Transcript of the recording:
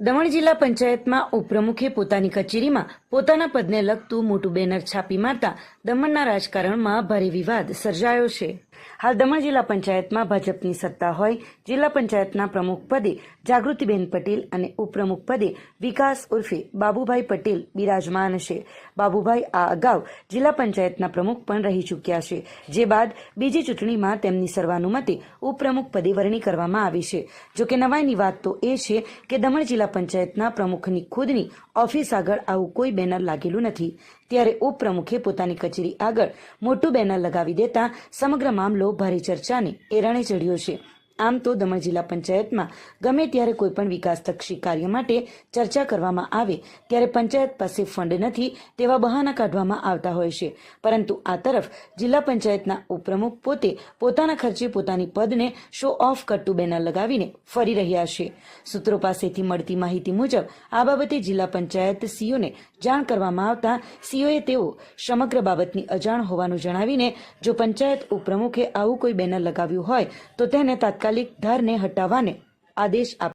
દમણ જિલ્લા પંચાયતમાં ઉપપ્રમુખે પોતાની કચેરીમાં પોતાના પદને લગતું મોટું બેનર છાપી મારતા દમણના રાજકારણમાં ભારે વિવાદ સર્જાયો છે. હાલ દમણ જિલ્લા પંચાયતમાં ભાજપની સત્તા હોય, જિલ્લા પંચાયતના પ્રમુખ પદે જાગૃતિબેન પટેલ અને ઉપપ્રમુખ પદે વિકાસ ઉર્ફે બાબુભાઈ પટેલ બિરાજમાન છે. બાબુભાઈ આ અગાઉ જિલ્લા પંચાયતના પ્રમુખ પણ રહી ચૂક્યા છે, જે બાદ બીજી ચૂંટણીમાં તેમની સર્વાનુમતે ઉપપ્રમુખ પદે વરણી કરવામાં આવી છે. જોકે નવાઈની વાત તો એ છે કે દમણ જિલ્લા પંચાયતના પ્રમુખની ખુદની ઓફિસ આગળ આવું કોઈ બેનર લાગેલું નથી. ત્યારે ઉપપ્રમુખે પોતાની કચેરી આગળ મોટું બેનર લગાવી દેતા સમગ્ર મામલો ભારે ચર્ચાને એરણે ચડ્યો છે. આમ તો દમણ જિલ્લા પંચાયતમાં ગમે ત્યારે કોઈપણ વિકાસ વિકાસલક્ષી કાર્ય માટે ચર્ચા કરવામાં આવે, ત્યારે પંચાયત પાસે ફંડ નથી તેવા બહાના કાઢવામાં આવતા હોય છે. પરંતુ આ તરફ જિલ્લા પંચાયતના ઉપપ્રમુખ પોતે પોતાના ખર્ચે પોતાની પદને શો ઓફ કરતું બેનર લગાવીને ફરી રહ્યા છે. સૂત્રો પાસેથી મળતી માહિતી મુજબ, આ બાબતે જિલ્લા પંચાયત સીઓને જાણ કરવામાં આવતા સીઓએ તેઓ સમગ્ર બાબતની અજાણ હોવાનું જણાવીને, જો પંચાયત ઉપપ્રમુખે આવું કોઈ બેનર લગાવ્યું હોય, તો તેને તાત્કાલિક ધારને હટાવવાને આદેશ આપ્યો